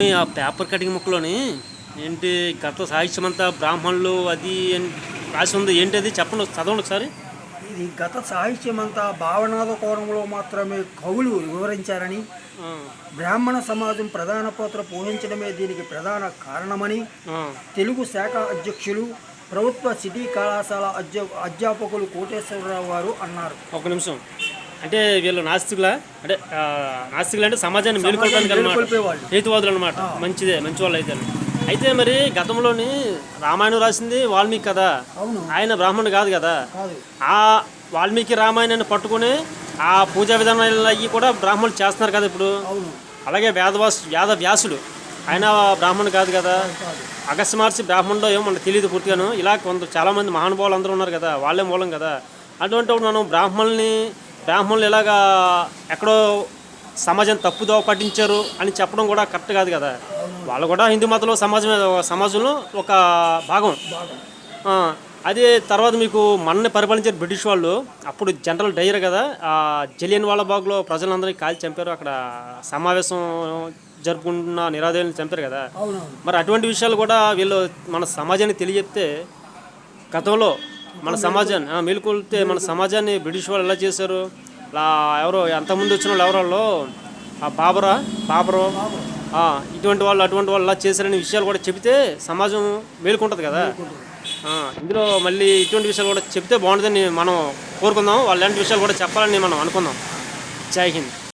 ఆ paper cutting ముక్కలోని ఏంటి గత సాహిత్యమంతా బ్రాహ్మణులు అది రాసి ఉంది ఏంటి అది చెప్పండి చదవండి ఒకసారి. ఇది గత సాహిత్యమంతా భావనాద కోణంలో మాత్రమే కవులు వివరించారని బ్రాహ్మణ సమాజం ప్రధాన పాత్ర పోషించడమే దీనికి ప్రధాన కారణమని తెలుగు శాఖ అధ్యక్షులు ప్రభుత్వ సిటీ కళాశాల అధ్య అధ్యాపకులు కోటేశ్వరరావు గారు అన్నారు. ఒక నిమిషం. అంటే వీళ్ళు నాస్తికులా? అంటే నాస్తికులు అంటే సమాజాన్ని మేలుకొల్పడానికి అనమాట. హేతువాదులు అనమాట మంచిదే మంచి వాళ్ళు అయితే. అయితే మరి గతంలోని రామాయణం రాసింది వాల్మీకి కదా? ఆయన బ్రాహ్మణుడు కాదు కదా? ఆ వాల్మీకి రామాయణాన్ని పట్టుకొని ఆ పూజా విధానాలు అవి కూడా బ్రాహ్మణులు చేస్తున్నారు కదా ఇప్పుడు? అలాగే వేదవాస్ వేద వ్యాసుడు. ఆయన బ్రాహ్మణుడు కాదు కదా? అగస్త్య మహర్షి బ్రాహ్మణుడో ఏమో మనకు తెలియదు పూర్తిగాను. ఇలా కొంత చాలామంది మహానుభావులు అందరూ ఉన్నారు కదా? వాళ్ళే మూలం కదా? అటువంటిప్పుడు మనం బ్రాహ్మణుల్ని బ్రాహ్మణులు ఇలాగా ఎక్కడో సమాజం తప్పుదో పట్టించారు అని చెప్పడం కూడా కరెక్ట్ కాదు కదా. వాళ్ళు కూడా హిందూ మతంలో సమాజం సమాజంలో ఒక భాగం. అదే తర్వాత మీకు మనని పరిపాలించారు బ్రిటిష్ వాళ్ళు. అప్పుడు జనరల్ డైర్ కదా ఆ జలియన్ వాళ్ళ బాగ్లో ప్రజలందరినీ కాల్చి చంపారు. అక్కడ సమావేశం జరుపుకుంటున్న నిరాదేవులను చంపారు కదా. మరి అటువంటి విషయాలు కూడా వీళ్ళు మన సమాజానికి తెలియజెప్తే గతంలో మన సమాజాన్ని ఆ, మేలుకొల్తే మన సమాజాన్ని బ్రిటిష్ వాళ్ళు ఎలా చేశారు? ఎవరో ఎంతమంది వచ్చిన వాళ్ళు ఎవరో ఆ బాబరా బాబరు ఇటువంటి వాళ్ళు అటువంటి వాళ్ళు అలా చేశారనే విషయాలు కూడా చెబితే సమాజం మేలుకుంటుంది కదా. ఇందులో మళ్ళీ ఇటువంటి విషయాలు కూడా చెప్తే బాగుంటుందని మనం కోరుకుందాం. వాళ్ళు ఇలాంటి విషయాలు కూడా చెప్పాలని మనం అనుకుందాం. జై హింద్.